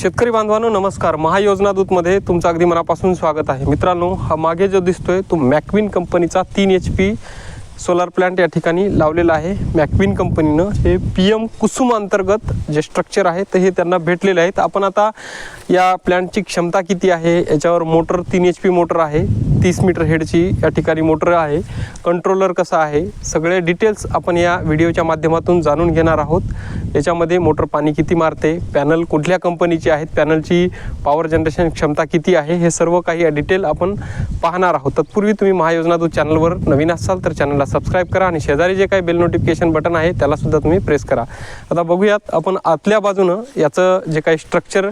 शेतकरी बांधवांनो नमस्कार. महायोजना दूतमध्ये तुमचं अगदी मनापासून स्वागत आहे. मित्रांनो हा मागे जो दिसतोय तो मॅक्विन कंपनीचा तीन एच पी सोलार प्लांट या ठिकाणी लावलेला आहे. मॅक्विन कंपनीनं हे पी एम कुसुम अंतर्गत जे स्ट्रक्चर आहे ते हे त्यांना भेटलेले आहेत. आपण आता या प्लॅन्टची क्षमता किती आहे? याच्यावर मोटर तीन एच पी मोटर आहे. तीस मीटर हेडची या ठिकाणी मोटर आहे. कंट्रोलर कसा आहे? सगळे डिटेल्स आपण या व्हिडिओच्या माध्यमातून जाणून घेणार आहोत. याच्यामध्ये मोटर पाणी किती मारते? पॅनल कुठल्या कंपनीची आहेत पॅनलची पॉवर जनरेशन क्षमता किती आहे? हे सर्व काही डिटेल आपण पाहणार आहोत. तत्पूर्वी तुम्ही महायोजना दूत चॅनलवर नवीन असाल तर चॅनलला सबस्क्राईब करा आणि शेजारी जे काही बेल नोटिफिकेशन बटन आहे त्याला सुद्धा तुम्ही प्रेस करा. आता बघूयात आपण आतल्या बाजूनं याचं जे काही स्ट्रक्चर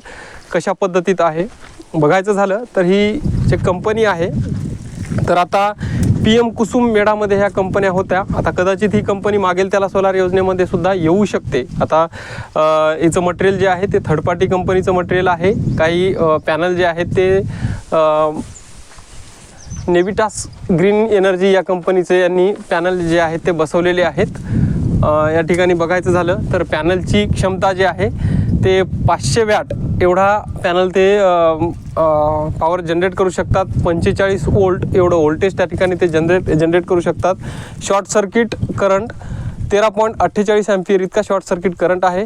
कशा पद्धतीत आहे बघायचं झालं तर ही जे कंपनी आहे तर आता पी एम कुसुम मेडामध्ये ह्या कंपन्या होत्या. आता कदाचित ही कंपनी मागेल त्याला सोलार योजनेमध्ये सुद्धा येऊ शकते. आता याचं मटेरियल जे आहे ते थर्ड पार्टी कंपनीचं मटेरियल आहे. काही पॅनल जे आहेत ते नेविटास ग्रीन एनर्जी या कंपनीचे यांनी पॅनल जे आहेत ते बसवलेले आहेत. या ठिकाणी बघायचं झालं तर पॅनलची क्षमता जी आहे ते पाचशे वॅट एवढा पॅनल ते पॉवर जनरेट करू शकतात. पंचेचाळीस वोल्ट एवढं व्होल्टेज त्या ठिकाणी ते जनरेट जनरेट करू शकतात. शॉर्ट सर्किट करंट तेरा पॉईंट अठ्ठेचाळीस एम्पियर इतका शॉर्ट सर्किट करंट आहे.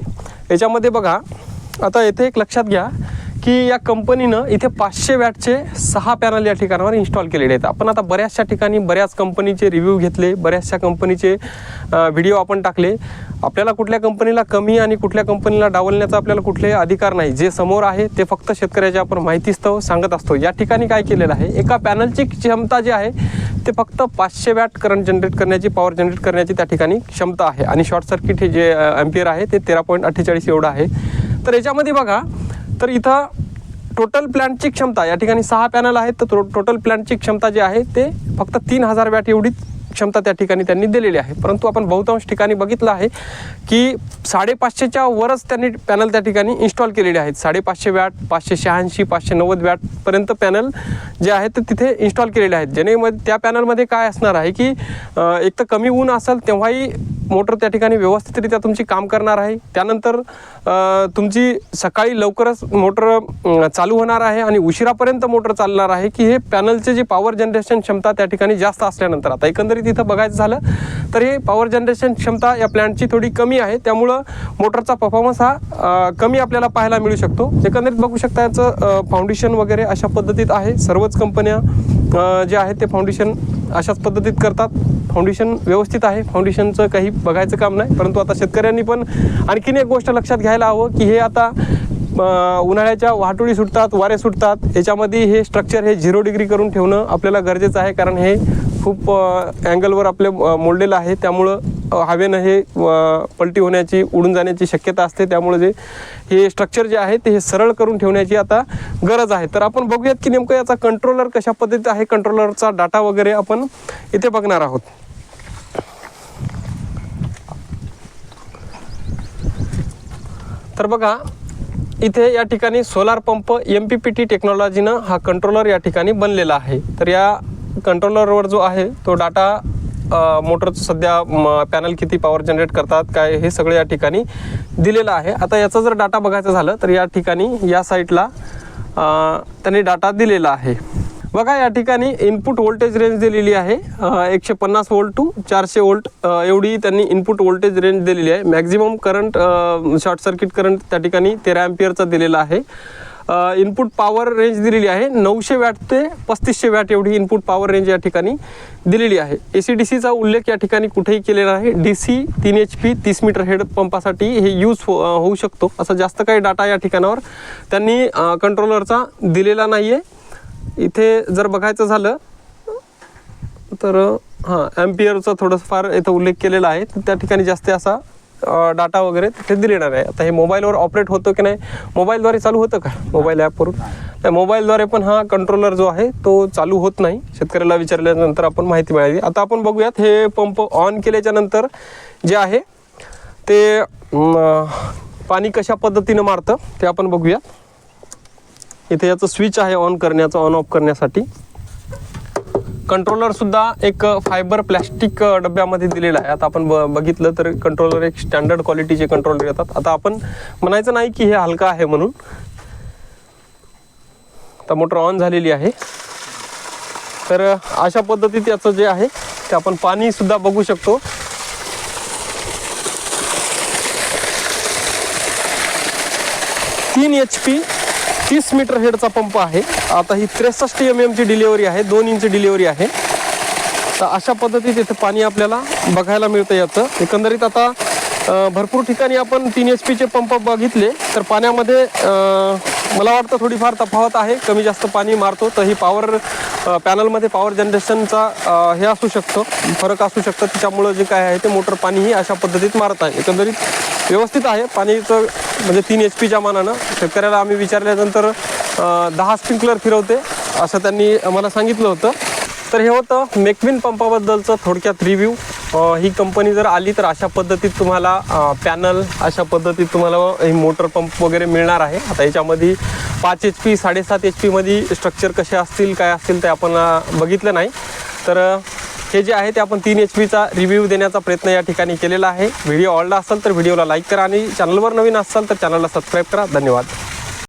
याच्यामध्ये बघा आता येथे एक लक्षात घ्या. की या कंपनीनं इथे पाचशे वॅटचे सहा पॅनल या ठिकाणावर इन्स्टॉल केलेले आहेत. आपण आता बऱ्याचशा ठिकाणी बऱ्याच कंपनीचे रिव्ह्यू घेतले बऱ्याचशा कंपनीचे व्हिडिओ आपण टाकले. आपल्याला कुठल्या कंपनीला कमी आणि कुठल्या कंपनीला डावलण्याचा आपल्याला कुठलेही अधिकार नाही. जे समोर आहे ते फक्त शेतकऱ्याच्या आपण माहितीस्तव सांगत असतो. या ठिकाणी काय केलेलं आहे? एका पॅनलची क्षमता जी आहे ते फक्त पाचशे वॅट करंट जनरेट करण्याची पॉवर जनरेट करण्याची त्या ठिकाणी क्षमता आहे. आणि शॉर्ट सर्किट हे जे अँपियर आहे ते तेरा पॉईंट अठ्ठेचाळीस एवढं आहे. तर याच्यामध्ये बघा तर इथं टोटल प्लॅन्टची क्षमता या ठिकाणी सहा पॅनल आहेत तर टोटल प्लॅन्टची क्षमता जी आहे ते फक्त तीन हजार वॅट एवढीच क्षमता त्या ठिकाणी त्यांनी दिलेली आहे. परंतु आपण बहुतांश ठिकाणी बघितलं आहे की साडेपाचशेच्या वरच त्यांनी पॅनल त्या ठिकाणी इन्स्टॉल केलेले आहेत. साडेपाचशे वॅट पाचशे शहाऐंशी पाचशे नव्वद वॅटपर्यंत पॅनल जे आहेत ते तिथे इन्स्टॉल केलेले आहेत. जेणेमध्ये त्या पॅनलमध्ये काय असणार आहे की एक तर कमी ऊन असेल तेव्हाही मोटर त्या ठिकाणी व्यवस्थितरित्या तुमची काम करणार आहे. त्यानंतर तुमची सकाळी लवकरच मोटर चालू होणार आहे आणि उशिरापर्यंत मोटर चालणार आहे की हे पॅनलचे जे पॉवर जनरेशन क्षमता त्या ठिकाणी जास्त असल्यानंतर. आता एकंदरीत इथं बघायचं झालं तर हे पॉवर जनरेशन क्षमता या प्लॅन्टची थोडी कमी आहे. त्यामुळं मोटरचा परफॉर्मन्स हा कमी आपल्याला पाहायला मिळू शकतो. एकंदरीत बघू शकता याचं फाउंडेशन वगैरे अशा पद्धतीत आहे. सर्वच कंपन्या जे आहेत ते फाउंडेशन अशाच पद्धतीत करतात. फाउंडेशन व्यवस्थित आहे. फाउंडेशनचं काही बघायचं काम नाही. परंतु आता शेतकऱ्यांनी पण आणखीन एक गोष्ट लक्षात घ्यायला हवं की हे आता उन्हाळ्याच्या वाहतुळी सुटतात वारे सुटतात. याच्यामध्ये हे स्ट्रक्चर हे झिरो डिग्री करून ठेवणं आपल्याला गरजेचं आहे कारण हे खूप अँगलवर आपले मोडलेलं आहे. त्यामुळं हवेनं हे पलटी होण्याची उडून जाण्याची शक्यता असते. त्यामुळे जे हे स्ट्रक्चर जे आहे ते हे सरळ करून ठेवण्याची आता गरज आहे. तर आपण बघूयात की नेमकं याचा कंट्रोलर कशा पद्धतीत आहे. कंट्रोलरचा डाटा वगैरे आपण इथे बघणार आहोत. तर बघा इथे या ठिकाणी solar pump M P P T टेक्नॉलॉजीनं हा कंट्रोलर या ठिकाणी बनलेला आहे. तर या कंट्रोलरवर जो आहे तो डाटा मोटरचं सध्या पॅनल किती पॉवर जनरेट करतात काय हे सगळं या ठिकाणी दिलेलं आहे. आता याचा जर डाटा बघायचं झालं तर या ठिकाणी या साईटला त्यांनी डाटा दिलेला आहे. बघा या ठिकाणी इनपुट व्होल्टेज रेंज दिलेली आहे. एकशे पन्नास वोल्ट टू चारशे वोल्ट एवढी त्यांनी इनपुट व्होल्टेज रेंज दिलेली आहे. Maximum current short circuit current त्या ठिकाणी तेरा अँपियरचा दिलेला आहे. इनपुट पॉवर रेंज दिलेली आहे. नऊशे वॅट ते पस्तीसशे वॅट एवढी इनपुट पॉवर रेंज या ठिकाणी दिलेली आहे. ए सी डी सीचा उल्लेख या ठिकाणी कुठेही केलेला आहे डी सी तीन एच पी तीस मीटर हेड पंपासाठी हे यूज हो होऊ शकतो. असा जास्त काही डाटा या ठिकाणावर त्यांनी कंट्रोलरचा दिलेला नाही आहे इथे जर बघायचं झालं तर हां ॲम्पियरचा थोडंफार इथं उल्लेख केलेला आहे. त्या ठिकाणी जास्त असा डाटा वगैरे तिथे दिलेला आहे. आता हे मोबाईलवर ऑपरेट होतं की नाही? मोबाईलद्वारे चालू होतं का? मोबाईल ॲपवरून त्या मोबाईलद्वारे पण हा कंट्रोलर जो आहे तो चालू होत नाही. शेतकऱ्याला विचारल्यानंतर आपण माहिती मिळाली. आता आपण बघूयात हे पंप ऑन केल्याच्यानंतर जे आहे ते पाणी कशा पद्धतीनं मारतं ते आपण बघूयात. इथे याचं स्विच आहे ऑन करण्याचं ऑन ऑफ करण्यासाठी. कंट्रोलर सुद्धा एक फायबर प्लॅस्टिक डब्यामध्ये दिलेला आहे. आता आपण ब बघितलं तर कंट्रोलर एक स्टँडर्ड क्वालिटीचे कंट्रोलर येतात. आता आपण म्हणायचं नाही की हे हलका आहे म्हणून. आता मोटर ऑन झालेली आहे. तर अशा पद्धतीत याचं जे आहे ते आपण पाणी सुद्धा बघू शकतो. तीन एच पी तीस मीटर हेडचा पंप आहे. आता ही त्रेसष्ट एम एमची डिलिव्हरी आहे. दोन इंच डिलिव्हरी आहे. तर अशा पद्धतीत इथे पाणी आपल्याला बघायला मिळतं याचं. एकंदरीत आता भरपूर ठिकाणी आपण तीन एच पीचे पंप बघितले. तर पाण्यामध्ये मला वाटतं थोडीफार तफावत आहे. कमी जास्त पाणी मारतो. तर ही पॉवर पॅनलमध्ये पॉवर जनरेशनचा हे असू शकतं. फरक असू शकतं. त्याच्यामुळं जे काय आहे ते मोटर पाणीही अशा पद्धतीत मारत आहे. एकंदरीत व्यवस्थित आहे. पाणीचं म्हणजे तीन एच पीच्या मानानं. शेतकऱ्याला आम्ही विचारल्यानंतर दहा स्प्रिंकलर फिरवते असं त्यांनी आम्हाला सांगितलं होतं. तर हे होतं मेकविन पंपाबद्दलचं थोडक्यात रिव्ह्यू ही कंपनी जर आली तर अशा पद्धतीत तुम्हाला पॅनल अशा पद्धतीत तुम्हाला हे मोटर पंप वगैरे मिळणार आहे. आता याच्यामध्ये पाच एच पी साडेसात एच पीमध्ये स्ट्रक्चर कसे असतील काय असतील ते आपण बघितलं नाही. तर हे जे आहे ते आपण तीन एच पीचा रिव्ह्यू देण्याचा प्रयत्न या ठिकाणी केलेला आहे. व्हिडिओ आवडला असेल तर व्हिडिओला लाईक करा आणि चॅनलवर नवीन असाल तर चॅनलला सबस्क्राईब करा. धन्यवाद.